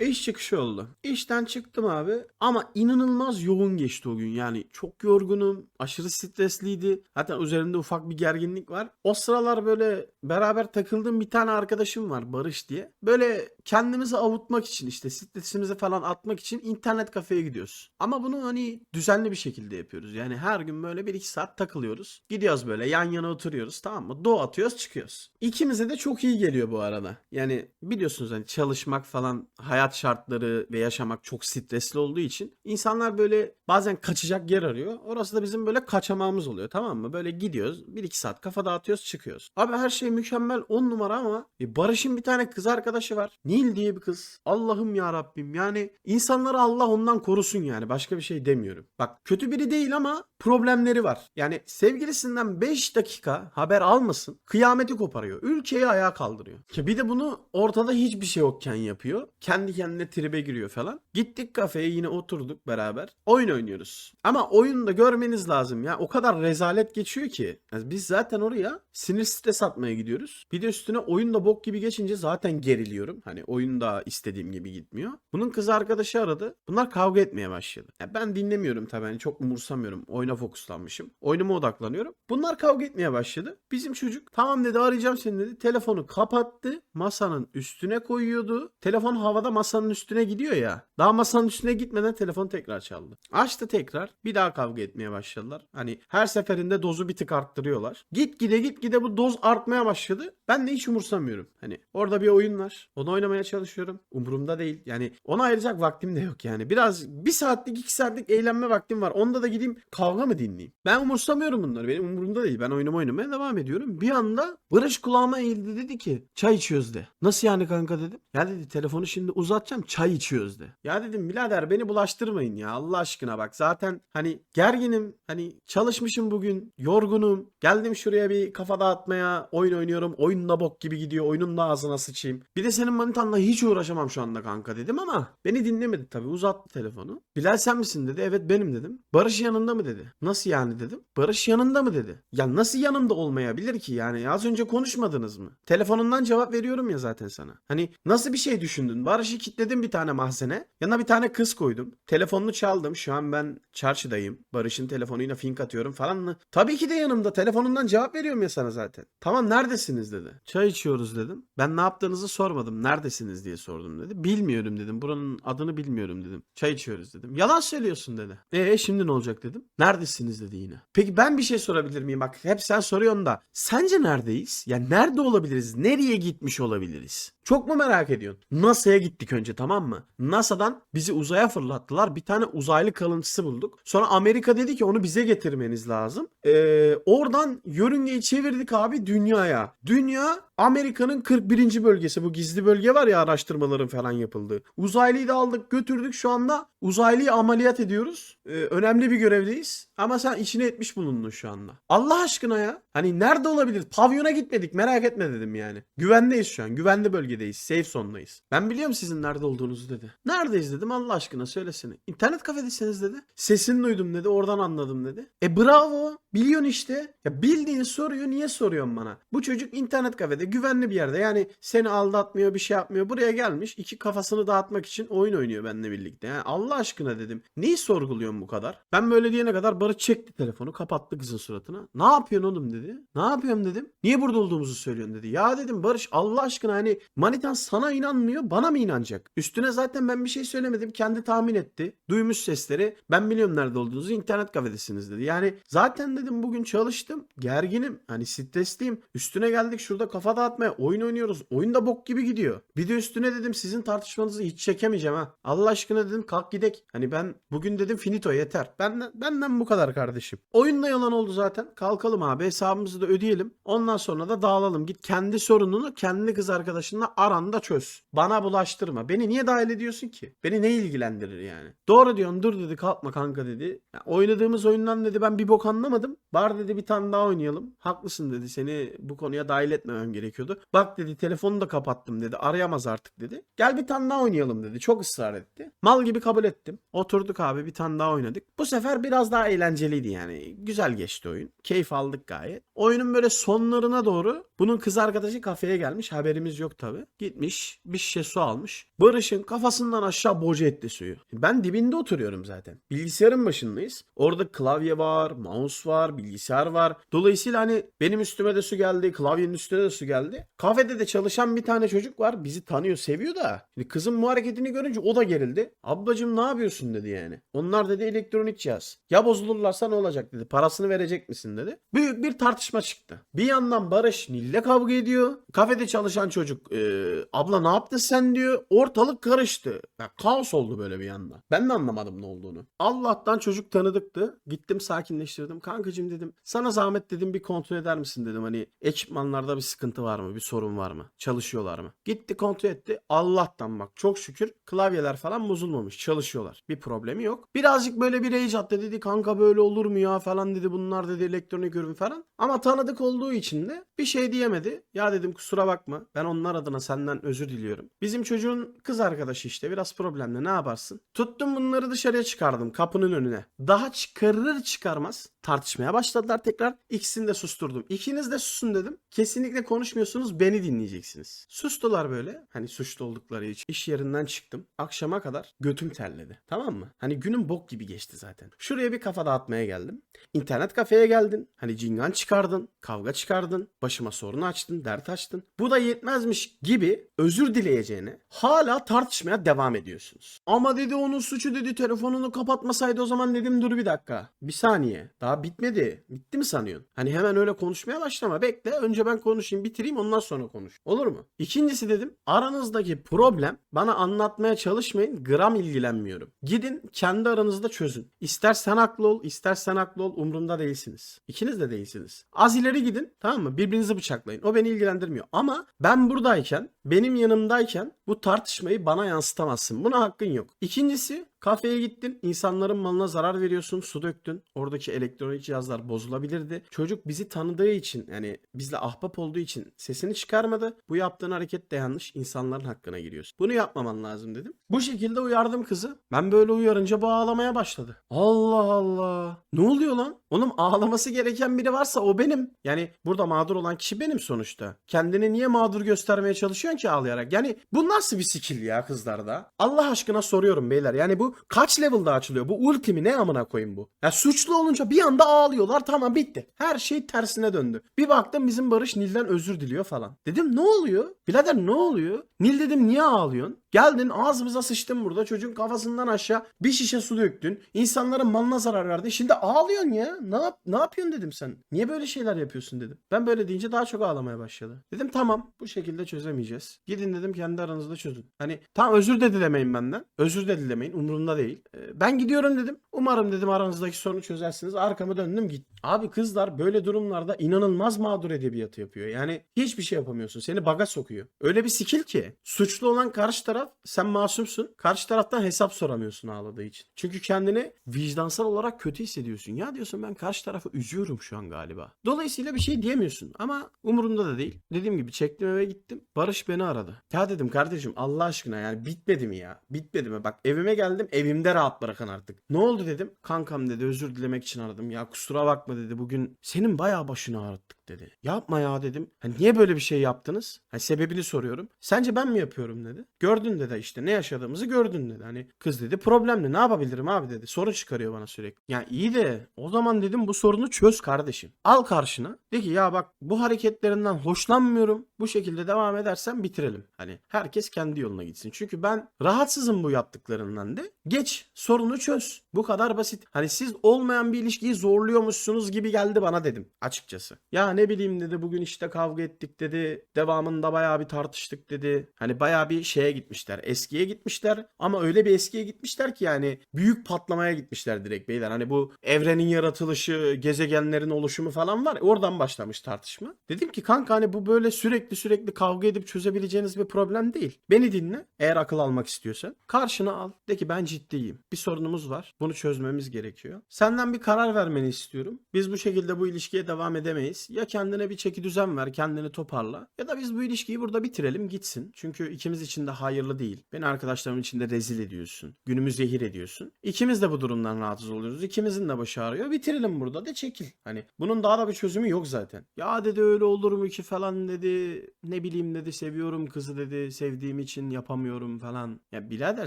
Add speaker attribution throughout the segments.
Speaker 1: İş çıkışı oldu. İşten çıktım abi ama inanılmaz yoğun geçti o gün. Yani çok yorgunum, aşırı stresliydi. Hatta üzerinde ufak bir gerginlik var. O sıralar böyle beraber takıldığım bir tane arkadaşım var Barış diye. Böyle kendimizi avutmak için işte stresimizi falan atmak için internet kafeye gidiyoruz. Ama bunu hani düzenli bir şekilde yapıyoruz. Yani her gün böyle 1-2 saat takılıyoruz. Gidiyoruz böyle yan yana oturuyoruz tamam mı? Doğu atıyoruz çıkıyoruz. İkimize de çok iyi geliyor bu arada. Yani biliyorsunuz hani çalışmak falan hayat şartları ve yaşamak çok stresli olduğu için insanlar böyle bazen kaçacak yer arıyor. Orası da bizim böyle kaçamağımız oluyor tamam mı? Böyle gidiyoruz 1-2 saat kafa dağıtıyoruz çıkıyoruz. Abi her şey mükemmel 10 numara ama e, Barış'ın bir tane kız arkadaşı var. Nil diye bir kız. Allah'ım ya Rabbim yani insanları Allah ondan korusun yani başka bir şey demiyorum. Bak kötü biri değil ama problemleri var. Yani sevgilisinden 5 dakika haber almasın kıyameti koparıyor. Ülkeyi ayağa kaldırıyor. Ya bir de bunu ortada hiçbir şey yokken yapıyor. Kendi kendine tribe giriyor falan. Gittik kafeye yine oturduk beraber. Oyun oynuyoruz. Ama oyunda görmeniz lazım ya. O kadar rezalet geçiyor ki. Yani biz zaten oraya sinir stres atmaya gidiyoruz. Bir de üstüne oyunda bok gibi geçince zaten geriliyorum. Hani oyun da istediğim gibi gitmiyor. Bunun kız arkadaşı aradı. Bunlar kavga etmeye başladı. Ya ben dinlemiyorum tabii. Hani çok umursamıyorum. Oyuna fokuslanmışım. Oyunuma odaklanıyorum. Bunlar kavga etmeye başladı. Bizim çocuk tamam dedi arayacağım seni dedi. Telefonu kapattı. Masanın üstüne koyuyordu. Telefon havada masanın üstüne gidiyor ya. Daha masanın üstüne gitmeden telefon tekrar çaldı. Açtı tekrar. Bir daha kavga etmeye başladılar. Hani her seferinde dozu bir tık arttırıyorlar. Git gide git gide bu doz artmaya başladı. Ben de hiç umursamıyorum. Hani orada bir oyun var. Onu oynamaya çalışıyorum. Umurumda değil. Yani ona ayıracak vaktim de yok yani. Biraz bir saatlik iki saatlik eğlenme vaktim var. Onda da gideyim kavga mı dinleyeyim? Ben umursamıyorum bunları. Benim umurumda değil. Ben oyunumu oynamaya devam ediyorum. Bir anda Barış kulağıma eğildi dedi ki çay içiyoruz de. Nasıl yani kanka dedim. Ya dedi telefonu şimdi uzatacağım çay içiyoruz de. Ya dedim birader beni bulaştırmayın ya Allah aşkına bak. Zaten hani gerginim. Hani çalışmışım bugün. Yorgunum. Geldim şuraya bir kafa dağıtmaya. Oyun oynuyorum. Oyun da bok gibi gidiyor. Oyunun da ağzına sıçayım. Bir de senin manitanla hiç uğraşamam şu anda kanka dedim ama beni dinlemedi tabii. Uzattı telefonu. Bilal sen misin dedi. Evet benim dedim. Barış yanında mı dedi. Nasıl yani dedim. Barış yanında mı dedi. Ya nasıl yanımda olmayabilir ki yani az önce konuşmadınız mı? Telefonundan cevap veriyorum ya zaten sana. Hani nasıl bir şey düşündün? Barış'ı kilitledim bir tane mahzene. Yanına bir tane kız koydum. Telefonunu çaldım. Şu an ben çarşıdayım. Barış'ın telefonuyla fink atıyorum falan? Tabii ki de yanımda. Telefonundan cevap veriyorum ya sana zaten. Tamam neredesiniz dedi. Çay içiyoruz dedim. Ben ne yaptığınızı sormadım. Neredesiniz diye sordum dedi. Bilmiyorum dedim. Buranın adını bilmiyorum dedim. Çay içiyoruz dedim. Yalan söylüyorsun dedi. E şimdi ne olacak dedim. Neredesiniz dedi yine. Peki ben bir şey sorabilir miyim? Bak hep sen soruyorsun da. Sence neredeyiz? Yani nerede olabiliriz? Nereye gitmiş olabiliriz? Çok mu merak ediyorsun? NASA'ya gittik önce tamam mı? NASA'dan bizi uzaya fırlattılar. Bir tane uzaylı kalıntısı bulduk. Sonra Amerika dedi ki onu bize getirmeniz lazım. Ee, oradan yörüngeyi çevirdik abi dünyaya. Dünya Amerika'nın 41. bölgesi. Bu gizli bölge var ya araştırmaların falan yapıldığı. Uzaylıyı da aldık götürdük şu anda. Uzaylıyı ameliyat ediyoruz. Ee, önemli bir görevdeyiz. Ama sen içine etmiş bulundun şu anda. Allah aşkına ya. Hani nerede olabilir? Pavyona gitmedik merak etme dedim yani. Güvendeyiz şu an. Güvenli bölgedeyiz. Safe zone'dayız. Ben biliyorum sizin nerede olduğunuzu dedi. Neredeyiz dedim Allah aşkına söylesene. İnternet kafedesiniz dedi. Sesini duydum dedi. Oradan anladım dedi. E bravo. Biliyorsun işte. Ya bildiğin soruyu niye soruyorsun bana? Bu çocuk internet kafede güvenli bir yerde. Yani seni aldatmıyor bir şey yapmıyor. Buraya gelmiş iki kafasını dağıtmak için oyun oynuyor benimle birlikte. Yani Allah aşkına dedim. Neyi sorguluyorsun bu kadar? Ben böyle diyene kadar Barış çekti telefonu kapattı kızın suratına. Ne yapıyorsun oğlum dedi. Ne yapıyorum dedim. Niye burada olduğumuzu söylüyorsun dedi. Ya dedim Barış Allah aşkına hani manitan sana inanmıyor bana mı inanacak? Üstüne zaten ben bir şey söylemedim. Kendi tahmin etti. Duymuş sesleri. Ben biliyorum nerede olduğunuzu internet kafedesiniz dedi. Yani zaten dedim bugün çalıştım. Gerginim. Hani stresliyim. Üstüne geldik şurada kafa dağıtmaya. Oyun oynuyoruz. Oyun da bok gibi gidiyor. Bir de üstüne dedim sizin tartışmanızı hiç çekemeyeceğim ha. Allah aşkına dedim kalk gidek. Hani ben bugün dedim finito yeter. Benden, benden bu kadar kardeşim. Oyun da yalan oldu zaten. Kalkalım abi hesabımızı da ödeyelim. Ondan sonra da dağılalım. Git kendi sorununu kendi kız arkadaşınla aranda çöz. Bana bulaştırma. Beni niye dahil ediyorsun ki? Beni ne ilgilendirir yani? Doğru diyorsun dur dedi kalkma kanka dedi. Ya, oynadığımız oyundan dedi ben bir bok anlamadım. Bar dedi bir tane daha oynayalım. Haklısın dedi seni bu konuya dahil etmemem gerekiyordu. Bak dedi telefonu da kapattım dedi. Arayamaz artık dedi. Gel bir tane daha oynayalım dedi. Çok ısrar etti. Mal gibi kabul ettim. Oturduk abi bir tane daha oynadık. Bu sefer biraz daha eğlenceliydi yani. Güzel geçti oyun. Keyif aldık gayet. Oyunun böyle sonlarına doğru Bunun kız arkadaşı kafeye gelmiş. Haberimiz yok tabi. Gitmiş bir şişe su almış. Barış'ın kafasından aşağı boca etti suyu. Ben dibinde oturuyorum zaten. Bilgisayarın başındayız. Orada klavye var, mouse var, bilgisayar var. Dolayısıyla hani benim üstüme de su geldi, klavyenin üstüne de su geldi. Kafede de çalışan bir tane çocuk var. Bizi tanıyor, seviyor da. Şimdi kızın bu hareketini görünce o da gerildi. Ablacım ne yapıyorsun dedi yani. Onlar dedi elektronik cihaz. Ya bozulurlarsa ne olacak dedi. Parasını verecek misin dedi. Büyük bir tartışma çıktı. Bir yandan Barış Nil'le kavga ediyor. Kafede çalışan çocuk "Ee, abla ne yaptın sen diyor. Ortalık karıştı. Ya, kaos oldu böyle bir yandan. Ben de anlamadım ne olduğunu. Allah'tan çocuk tanıdıktı. Gittim sakinleştirdim. Kankacığım dedim. Sana zahmet dedim bir kontrol eder misin dedim. Hani ekipmanlarda bir sıkıntı var mı? Bir sorun var mı? Çalışıyorlar mı? Gitti kontrol etti. Allah'tan bak çok şükür klavyeler falan bozulmamış. Çalışıyorlar. Bir problemi yok. Birazcık böyle bir rage attı dedi. Kanka böyle olur mu ya falan dedi. Bunlar dedi elektronik ürün falan. Ama tanıdık olduğu için de bir şey diyemedi. Ya dedim kusura bakma. Ben onlar adına senden özür diliyorum. Bizim çocuğun kız arkadaşı işte biraz problemli. Ne yaparsın? Tuttum bunları dışarıya çıkardım kapının önüne. Daha çıkarır çıkarmaz tartışmaya başladılar tekrar. İkisini de susturdum. İkiniz de susun dedim. Kesinlikle konuşmuyorsunuz beni dinleyeceksiniz. Sustular böyle. Hani suçlu oldukları için. İş yerinden çıktım. Akşama kadar götüm terledi. Tamam mı? Hani günüm bok gibi geçti zaten. Şuraya bir kafa dağıtmaya geldim. İnternet kafeye geldin. Hani cingan çıkardın. Kavga çıkardın. Başıma sorun açtın. Dert açtın. Bu da yetmezmiş gibi özür dileyeceğine hala tartışmaya devam ediyorsunuz. Ama dedi onun suçu dedi telefonunu kapatmasaydı o zaman dedim dur bir dakika. Bir saniye. Daha bitmedi. Bitti mi sanıyorsun? Hani hemen öyle konuşmaya başlama. Bekle. Önce ben konuşayım bitireyim ondan sonra konuş. Olur mu? İkincisi dedim aranızdaki problem bana anlatmaya çalışmayın. Gram ilgilenmiyorum. Gidin kendi aranızda çözün. İster sen haklı ol ister sen haklı ol umurumda değilsiniz. İkiniz de değilsiniz. Az ileri gidin tamam mı? Birbirinizi bıçaklayın. O beni ilgilendirmiyor. Ama ben buradayken benim yanımdayken bu tartışmayı bana yansıtamazsın. Buna hakkın yok. İkincisi Kafeye gittin, insanların malına zarar veriyorsun, su döktün. Oradaki elektronik cihazlar bozulabilirdi. Çocuk bizi tanıdığı için yani bizle ahbap olduğu için sesini çıkarmadı. Bu yaptığın hareket de yanlış. insanların hakkına giriyorsun. Bunu yapmaman lazım dedim. Bu şekilde uyardım kızı. Ben böyle uyarınca bu ağlamaya başladı. Allah Allah. Ne oluyor lan? Oğlum ağlaması gereken biri varsa o benim. Yani burada mağdur olan kişi benim sonuçta. Kendini niye mağdur göstermeye çalışıyorsun ki ağlayarak? Yani bu nasıl bir skill ya kızlarda? Allah aşkına soruyorum beyler. Yani bu kaç level'da açılıyor? Bu ultimi ne amına koyayım bu? Ya suçlu olunca bir anda ağlıyorlar. Tamam bitti. Her şey tersine döndü. Bir baktım bizim Barış Nil'den özür diliyor falan. Dedim ne oluyor? Birader ne oluyor? Nil dedim niye ağlıyorsun? Geldin ağzımıza sıçtın burada. Çocuğun kafasından aşağı bir şişe su döktün. İnsanların malına zarar verdin. Şimdi ağlıyorsun ya. Ne, yap ne yapıyorsun dedim sen. Niye böyle şeyler yapıyorsun dedim. Ben böyle deyince daha çok ağlamaya başladı. Dedim tamam bu şekilde çözemeyeceğiz. Gidin dedim kendi aranızda çözün. Hani tam özür de dilemeyin benden. Özür de dilemeyin. Umurumda değil. Ee, ben gidiyorum dedim. Umarım dedim aranızdaki sorunu çözersiniz. Arkamı döndüm git. Abi kızlar böyle durumlarda inanılmaz mağdur edebiyatı yapıyor. Yani hiçbir şey yapamıyorsun. Seni baga sokuyor. Öyle bir skill ki. Suçlu olan karşı taraf sen masumsun. Karşı taraftan hesap soramıyorsun ağladığı için. Çünkü kendini vicdansal olarak kötü hissediyorsun. Ya diyorsun ben karşı tarafı üzüyorum şu an galiba. Dolayısıyla bir şey diyemiyorsun. Ama umurumda da değil. Dediğim gibi çektim eve gittim. Barış beni aradı. Ya dedim kardeşim Allah aşkına yani bitmedi mi ya? Bitmedi mi? Bak evime geldim evimde rahat bırakın artık. Ne oldu dedim. Kankam dedi özür dilemek için aradım. Ya kusura bakma dedi. Bugün senin bayağı başını ağrıttık dedi. Yapma ya dedim. Hani niye böyle bir şey yaptınız? Hani sebebini soruyorum. Sence ben mi yapıyorum dedi. Gördün dedi işte ne yaşadığımızı gördün dedi. Hani kız dedi problemli ne yapabilirim abi dedi. Sorun çıkarıyor bana sürekli. Ya iyi de o zaman dedim bu sorunu çöz kardeşim. Al karşına. De ki ya bak bu hareketlerinden hoşlanmıyorum. Bu şekilde devam edersen bitirelim. Hani herkes kendi yoluna gitsin. Çünkü ben rahatsızım bu yaptıklarından de. Geç sorunu çöz. Bu kadar basit. Hani siz olmayan bir ilişkiyi zorluyormuşsunuz gibi geldi bana dedim açıkçası. Ya ne bileyim dedi bugün işte kavga ettik dedi. Devamında bayağı bir tartıştık dedi. Hani bayağı bir şeye gitmişler. Eskiye gitmişler ama öyle bir eskiye gitmişler ki yani büyük patlamaya gitmişler direkt beyler. Hani bu evrenin yaratılışı, gezegenlerin oluşumu falan var. Oradan başlamış tartışma. Dedim ki kanka hani bu böyle sürekli sürekli kavga edip çözebileceğiniz bir problem değil. Beni dinle. Eğer akıl almak istiyorsan. Karşına al. De ki ben ciddiyim. Bir sorunumuz var. Bunu çözmemiz gerekiyor. Senden bir karar vermeni istiyorum. Biz bu şekilde bu ilişkiye devam edemeyiz. Ya kendine bir çeki düzen ver, kendini toparla. Ya da biz bu ilişkiyi burada bitirelim gitsin. Çünkü ikimiz için de hayırlı değil. Beni arkadaşlarımın içinde rezil ediyorsun. Günümü zehir ediyorsun. İkimiz de bu durumdan rahatsız oluyoruz. İkimizin de başı ağrıyor. Bitirelim burada de çekil. Hani bunun daha da bir çözümü yok zaten. Ya dedi öyle olur mu ki falan dedi. Ne bileyim dedi seviyorum kızı dedi. Sevdiğim için yapamıyorum falan. Ya birader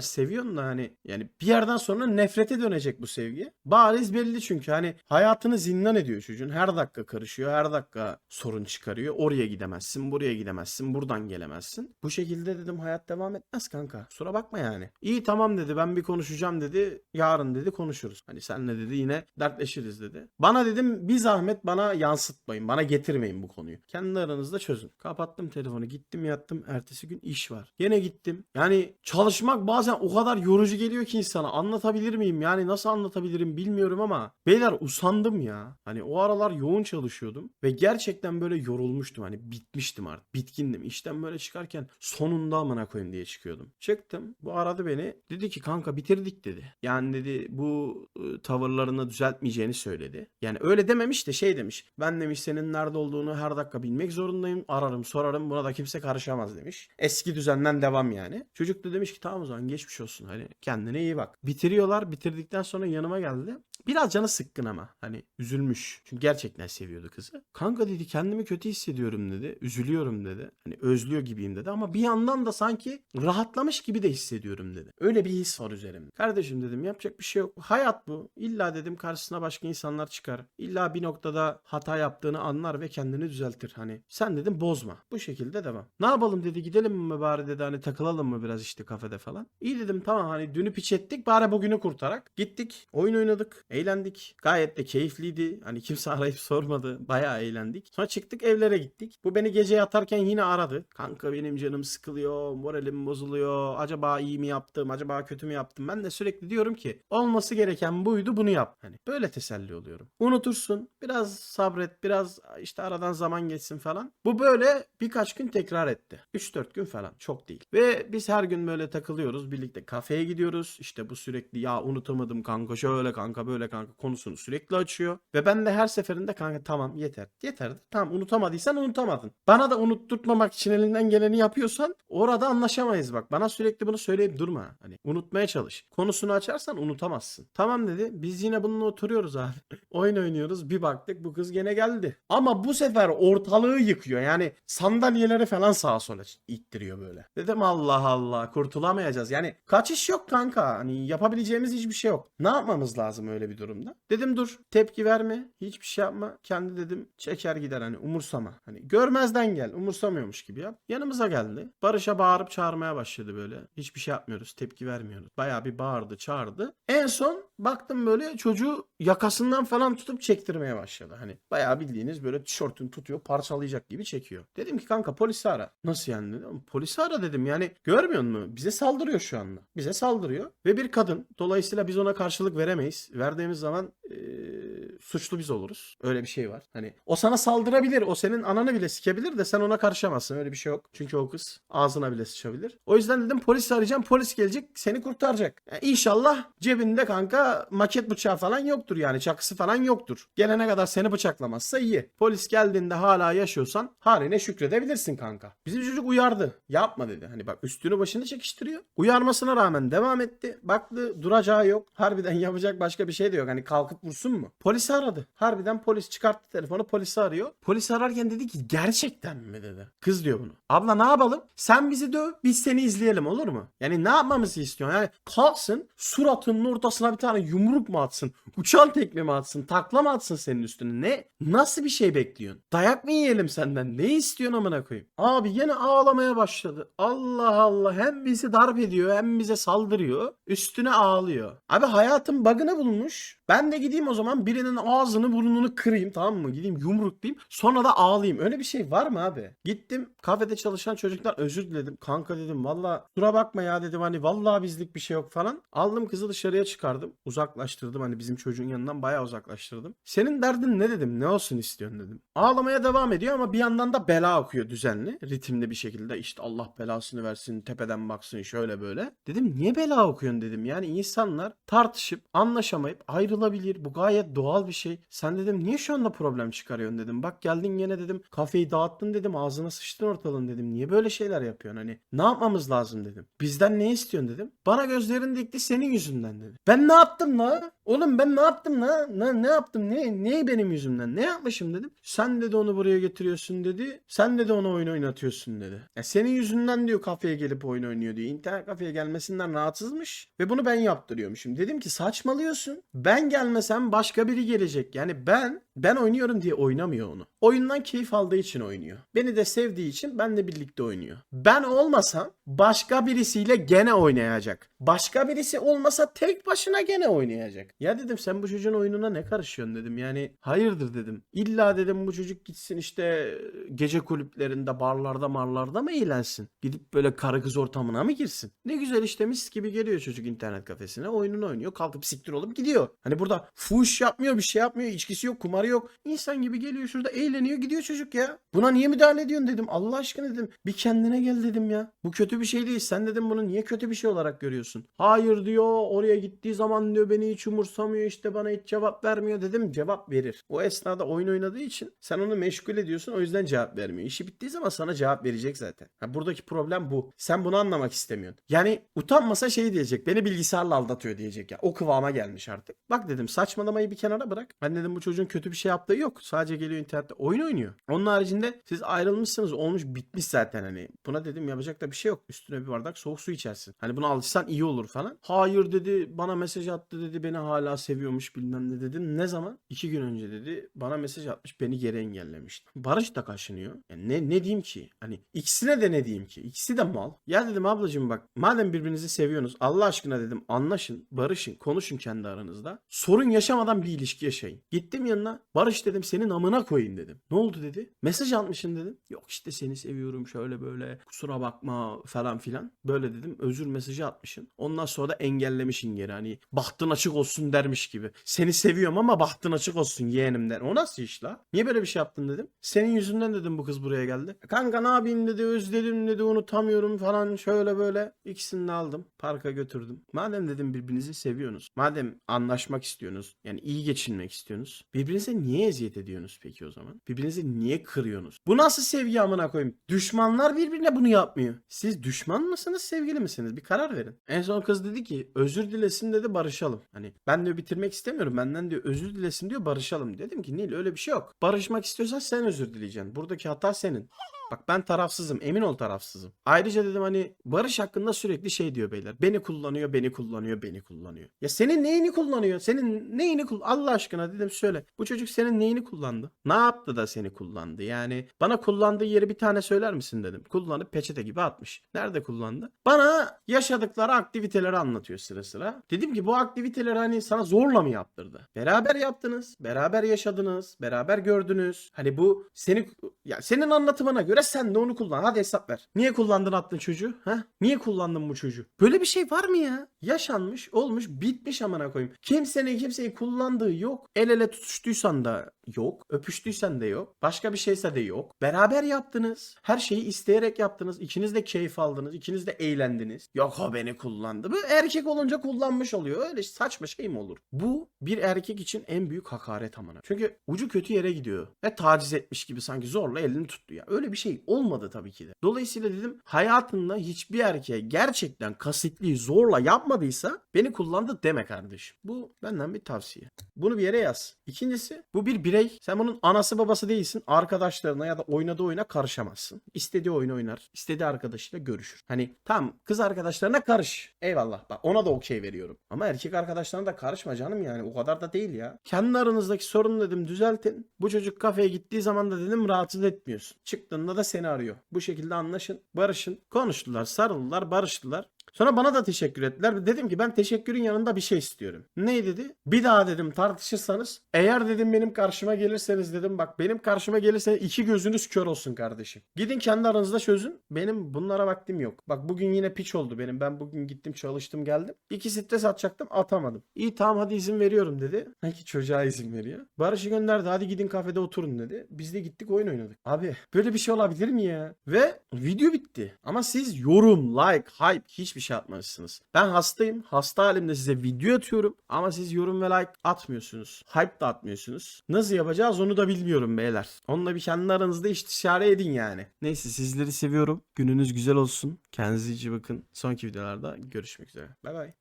Speaker 1: seviyorsun da hani yani bir yerden sonra nefrete dönecek bu sevgi. Bariz belli çünkü hani hayatını zindan ediyor çocuğun. Her dakika karışıyor. Her dakika sorun çıkarıyor. Oraya gidemezsin. Buraya gidemezsin. Buradan gelemezsin. Bu şekilde dedim hayat devam etmez kanka. Kusura bakma yani. İyi tamam dedi ben bir konuşacağım dedi. Yarın dedi konuşuruz. Hani senle dedi yine dertleşiriz dedi. Bana dedim bir zahmet bana yansıtmayın. Bana getirmeyin bu konuyu. Kendi aranızda çözün. Kapattım telefonu. Gittim yattım. Ertesi gün iş var. Yine gittim. Yani çalışmak bazen o kadar yorucu geliyor ki insana. Anlatabilir miyim? Yani nasıl anlatabilirim bilmiyorum ama beyler usandım ya. Hani o aralar yoğun çalışıyordum ve gerçekten böyle yorulmuştum. Hani bitmiştim artık. Bitkindim. İşten böyle çıkarken sonunda amına koyayım diye çıkıyordum. Çıktım. Bu aradı beni. Dedi ki kanka bitirdik dedi. Yani dedi bu ı, tavırlarını düzeltmeyeceğini söyledi. Yani öyle dememiş de şey demiş. Ben demiş senin nerede olduğunu her dakika bilmek zorundayım. Ararım sorarım buna da kimse karışamaz demiş. Eski düzenden devam yani. Çocuk da demiş ki tamam o zaman geçmiş olsun. Hani kendine iyi bak. Bitiriyorlar. Bitirdikten sonra yanıma geldi. Biraz canı sıkkın ama. Hani üzülmüş. Çünkü gerçekten seviyordu kızı. Kanka dedi kendimi kötü hissediyorum dedi. Üzülüyorum dedi. Hani özlüyor gibiyim dedi. Ama bir yandan da sanki rahatlamış gibi de hissediyorum dedi. Öyle bir his var üzerimde. Kardeşim dedim yapacak bir şey yok. Hayat bu. İlla dedim karşısına başka insanlar çıkar. İlla bir noktada hata yaptığını anlar ve kendini düzeltir. Hani sen dedim bozma. Bu şekilde devam. Ne yapalım dedi gidelim mi bari dedi hani takılalım mı biraz işte kafede falan. İyi dedim tamam hani dünü piç ettik bari bugünü kurtarak. Gittik oyun oynadık eğlendik. Gayet de keyifliydi. Hani kimse arayıp sormadı. Bayağı eğlendik. Sonra çıktık evlere gittik. Bu beni gece yatarken yine aradı. Kanka benim canım sıkılıyor. Moralim bozuluyor. Acaba iyi mi yaptım? Acaba kötü mü yaptım? Ben de sürekli diyorum ki olması gereken buydu bunu yap. Hani böyle teselli oluyorum. Unutursun. Biraz sabret. Biraz işte aradan zaman geçsin falan. Bu böyle birkaç gün tekrar etti. 3-4 gün falan. Çok değil. Ve biz her gün böyle takılıyoruz. Birlikte kafeye gidiyoruz. İşte bu sürekli ya unutamadım kanka şöyle kanka böyle kanka konusunu sürekli açıyor. Ve ben de her seferinde kanka tamam yeter. Yeter. Tamam unutamadıysan unutamadın. Bana da unutturtmamak için elinden geleni yapıyorsan orada anlaşamayız bak. Bana sürekli bunu söyleyip durma. Hani unutmaya çalış. Konusunu açarsan unutamazsın. Tamam dedi. Biz yine bununla oturuyoruz abi. Oyun oynuyoruz. Bir baktık bu kız gene geldi. Ama bu sefer ortalığı yıkıyor. Yani sandalyeleri falan sağa sola ittiriyor böyle. Dedim Allah Allah kurtulamayacağız. Yani kaçış yok kanka. Hani yapabileceğimiz hiçbir şey yok. Ne yapmamız lazım öyle bir durumda? Dedim dur tepki verme. Hiçbir şey yapma. Kendi dedim çeker gider hani umursama. Hani görmezden gel. Umursamıyormuş gibi yap. Yanımıza geldi. Barış'a bağırıp çağırmaya başladı böyle. Hiçbir şey yapmıyoruz. Tepki vermiyoruz. Bayağı bir bağırdı çağırdı. En son baktım böyle çocuğu yakasından falan tutup çektirmeye başladı. Hani bayağı bildiğiniz böyle tişörtünü tutuyor parçalayacak gibi çekiyor. Dedim ki kanka polisi ara. Nasıl yani dedim. Polisi ara dedim yani görmüyor musun? Bize saldırıyor şu anda. Bize saldırıyor ve bir kadın. Dolayısıyla biz ona karşılık veremeyiz. Verdiğimiz zaman eee, suçlu biz oluruz. Öyle bir şey var. Hani o sana saldırabilir. O senin ananı bile sikebilir de sen ona karışamazsın. Öyle bir şey yok. Çünkü o kız ağzına bile sıçabilir. O yüzden dedim polis arayacağım. Polis gelecek seni kurtaracak. Yani inşallah cebinde kanka maket bıçağı falan yoktur yani. Çakısı falan yoktur. Gelene kadar seni bıçaklamazsa iyi. Polis geldiğinde hala yaşıyorsan haline şükredebilirsin kanka. Bizim çocuk uyardı. Yapma dedi. Hani bak üstünü başını çekiştiriyor. Uyarmasına rağmen devam etti. Baktı duracağı yok. Harbiden yapacak başka bir şey de yok. Hani kalkıp vursun mu? Polisi aradı. Harbiden polis çıkarttı telefonu polisi arıyor. Polis ararken dedi ki gerçekten mi dedi. Kız diyor bunu. Abla ne yapalım? Sen bizi döv biz seni izleyelim olur mu? Yani ne yapmamızı istiyorsun? Yani kalksın suratının ortasına bir tane yumruk mu atsın? Uçan tekme mi atsın? Takla mı atsın senin üstüne? Ne? Nasıl bir şey bekliyorsun? Dayak mı yiyelim senden? Ne istiyorsun amına koyayım? Abi yine ağlamaya başladı. Allah Allah hem bizi darp ediyor hem bize saldırıyor. Üstüne ağlıyor. Abi hayatın bug'ını bulmuş. Ben de gideyim o zaman birinin ağzını burnunu kırayım tamam mı? Gideyim yumruklayayım. Sonra da ağlayayım. Öyle bir şey var mı abi? Gittim kafede çalışan çocuklar özür diledim. Kanka dedim valla kusura bakma ya dedim hani vallahi bizlik bir şey yok falan. Aldım kızı dışarıya çıkardım. Uzaklaştırdım hani bizim çocuğun yanından bayağı uzaklaştırdım. Senin derdin ne dedim? Ne olsun istiyorsun dedim. Ağlamaya devam ediyor ama bir yandan da bela okuyor düzenli. Ritimli bir şekilde işte Allah belasını versin tepeden baksın şöyle böyle. Dedim niye bela okuyorsun dedim. Yani insanlar tartışıp anlaşamayıp ayrılabilir. Bu gayet doğal bir şey. Sen dedim niye şu anda problem çıkarıyorsun dedim. Bak geldin gene dedim kafeyi dağıttın dedim ağzına sıçtın ortalığın dedim. Niye böyle şeyler yapıyorsun hani ne yapmamız lazım dedim. Bizden ne istiyorsun dedim. Bana gözlerin dikti senin yüzünden dedi. Ben ne yaptım la? Oğlum ben ne yaptım la? Ne, ne yaptım? Ne, ne benim yüzümden? Ne yapmışım dedim. Sen dedi onu buraya getiriyorsun dedi. Sen dedi ona oyun oynatıyorsun dedi. Ya senin yüzünden diyor kafeye gelip oyun oynuyor diyor. İnternet kafeye gelmesinden rahatsızmış ve bunu ben yaptırıyormuşum. Dedim ki saçmalıyorsun. Ben gelmesem başka biri gelecek. Yani ben ben oynuyorum diye oynamıyor onu. Oyundan keyif aldığı için oynuyor. Beni de sevdiği için benle birlikte oynuyor. Ben olmasam başka birisiyle gene oynayacak. Başka birisi olmasa tek başına gene oynayacak. Ya dedim sen bu çocuğun oyununa ne karışıyorsun dedim. Yani hayırdır dedim. İlla dedim bu çocuk gitsin işte gece kulüplerinde, barlarda, marlarda mı eğlensin? Gidip böyle karı kız ortamına mı girsin? Ne güzel işte mis gibi geliyor çocuk internet kafesine. Oyununu oynuyor. Kalkıp siktir olup gidiyor. Hani burada fuş yapmıyor, bir şey yapmıyor. içkisi yok, kumarı yok. İnsan gibi geliyor şurada eğleniyor gidiyor çocuk ya. Buna niye müdahale ediyorsun dedim. Allah aşkına dedim. Bir kendine gel dedim ya. Bu kötü bir şey değil. Sen dedim bunu niye kötü bir şey olarak görüyorsun? Hayır diyor. Oraya gittiği zaman diyor beni hiç umursamıyor işte bana hiç cevap vermiyor dedim. Cevap verir. O esnada oyun oynadığı için sen onu meşgul ediyorsun. O yüzden cevap vermiyor. İşi bittiği zaman sana cevap verecek zaten. Ha, buradaki problem bu. Sen bunu anlamak istemiyorsun. Yani utanmasa şey diyecek. Beni bilgisayarla aldatıyor diyecek ya. O kıvama gelmiş artık. Bak dedim saçmalamayı bir kenara bırak. Ben dedim bu çocuğun kötü bir şey yaptığı yok. Sadece geliyor internette oyun oynuyor. Onun haricinde siz ayrılmışsınız olmuş bitmiş zaten hani. Buna dedim yapacak da bir şey yok. Üstüne bir bardak soğuk su içersin. Hani buna alışsan iyi olur falan. Hayır dedi bana mesaj attı dedi beni hala seviyormuş bilmem ne dedim. Ne zaman? İki gün önce dedi bana mesaj atmış beni geri engellemiş. Barış da kaşınıyor. Yani ne, ne diyeyim ki? Hani ikisine de ne diyeyim ki? İkisi de mal. Ya dedim ablacığım bak madem birbirinizi seviyorsunuz Allah aşkına dedim anlaşın, barışın, konuşun kendi aranızda. Sorun yaşamadan bir ilişki yaşayın. Gittim yanına Barış dedim senin amına koyayım dedim. Ne oldu dedi. Mesaj atmışsın dedim. Yok işte seni seviyorum şöyle böyle kusura bakma falan filan. Böyle dedim özür mesajı atmışsın. Ondan sonra da engellemişsin geri hani bahtın açık olsun dermiş gibi. Seni seviyorum ama bahtın açık olsun yeğenim der. O nasıl iş la? Niye böyle bir şey yaptın dedim. Senin yüzünden dedim bu kız buraya geldi. Kanka ne yapayım dedi özledim dedi unutamıyorum falan şöyle böyle. İkisini de aldım parka götürdüm. Madem dedim birbirinizi seviyorsunuz. Madem anlaşmak istiyorsunuz yani iyi geçinmek istiyorsunuz. Birbirinize niye eziyet ediyorsunuz peki o zaman? Birbirinizi niye kırıyorsunuz? Bu nasıl sevgi amına koyayım? Düşmanlar birbirine bunu yapmıyor. Siz düşman mısınız sevgili misiniz? Bir karar verin. En son kız dedi ki özür dilesin dedi barışalım. Hani ben diyor bitirmek istemiyorum. Benden diyor özür dilesin diyor barışalım. Dedim ki Nil öyle bir şey yok. Barışmak istiyorsan sen özür dileyeceksin. Buradaki hata senin. Bak ben tarafsızım. Emin ol tarafsızım. Ayrıca dedim hani Barış hakkında sürekli şey diyor beyler. Beni kullanıyor, beni kullanıyor, beni kullanıyor. Ya senin neyini kullanıyor? Senin neyini kull Allah aşkına dedim söyle. Bu çocuk senin neyini kullandı? Ne yaptı da seni kullandı? Yani bana kullandığı yeri bir tane söyler misin dedim. Kullanıp peçete gibi atmış. Nerede kullandı? Bana yaşadıkları aktiviteleri anlatıyor sıra sıra. Dedim ki bu aktiviteleri hani sana zorla mı yaptırdı? Beraber yaptınız. Beraber yaşadınız. Beraber gördünüz. Hani bu seni ya senin anlatımına göre sen de onu kullan. Hadi hesap ver. Niye kullandın attın çocuğu? Ha? Niye kullandın bu çocuğu? Böyle bir şey var mı ya? Yaşanmış, olmuş, bitmiş amına koyayım. Kimsenin kimseyi kullandığı yok. El ele tutuştuysan da yok. Öpüştüysen de yok. Başka bir şeyse de yok. Beraber yaptınız. Her şeyi isteyerek yaptınız. İkiniz de keyif aldınız. İkiniz de eğlendiniz. Yok o beni kullandı. Bu erkek olunca kullanmış oluyor. Öyle saçma şey mi olur? Bu bir erkek için en büyük hakaret amına. Çünkü ucu kötü yere gidiyor. Ve taciz etmiş gibi sanki zorla elini tuttu ya. Öyle bir şey olmadı tabii ki de. Dolayısıyla dedim hayatında hiçbir erkeğe gerçekten kasıtlı zorla yapmadıysa beni kullandı deme kardeşim. Bu benden bir tavsiye. Bunu bir yere yaz. İkincisi bu bir birey. Sen bunun anası babası değilsin. Arkadaşlarına ya da oynadığı oyuna karışamazsın. İstediği oyun oynar. istediği arkadaşıyla görüşür. Hani tam kız arkadaşlarına karış. Eyvallah bak ona da okey veriyorum. Ama erkek arkadaşlarına da karışma canım yani. O kadar da değil ya. Kendi aranızdaki sorunu dedim düzeltin. Bu çocuk kafeye gittiği zaman da dedim rahatsız etmiyorsun. Çıktığında da seni arıyor. Bu şekilde anlaşın, barışın. Konuştular, sarıldılar, barıştılar. Sonra bana da teşekkür ettiler. Dedim ki ben teşekkürün yanında bir şey istiyorum. Ne dedi? Bir daha dedim tartışırsanız eğer dedim benim karşıma gelirseniz dedim bak benim karşıma gelirseniz iki gözünüz kör olsun kardeşim. Gidin kendi aranızda çözün. Benim bunlara vaktim yok. Bak bugün yine piç oldu benim. Ben bugün gittim çalıştım geldim. İki stres atacaktım atamadım. İyi tamam hadi izin veriyorum dedi. Sanki çocuğa izin veriyor. Barış'ı gönderdi hadi gidin kafede oturun dedi. Biz de gittik oyun oynadık. Abi böyle bir şey olabilir mi ya? Ve video bitti. Ama siz yorum, like, hype hiçbir şey atmamışsınız. Ben hastayım. Hasta halimde size video atıyorum. Ama siz yorum ve like atmıyorsunuz. Hype da atmıyorsunuz. Nasıl yapacağız onu da bilmiyorum beyler. Onunla bir kendi aranızda istişare edin yani. Neyse sizleri seviyorum. Gününüz güzel olsun. Kendinize iyi bakın. Sonraki videolarda görüşmek üzere. Bay bay.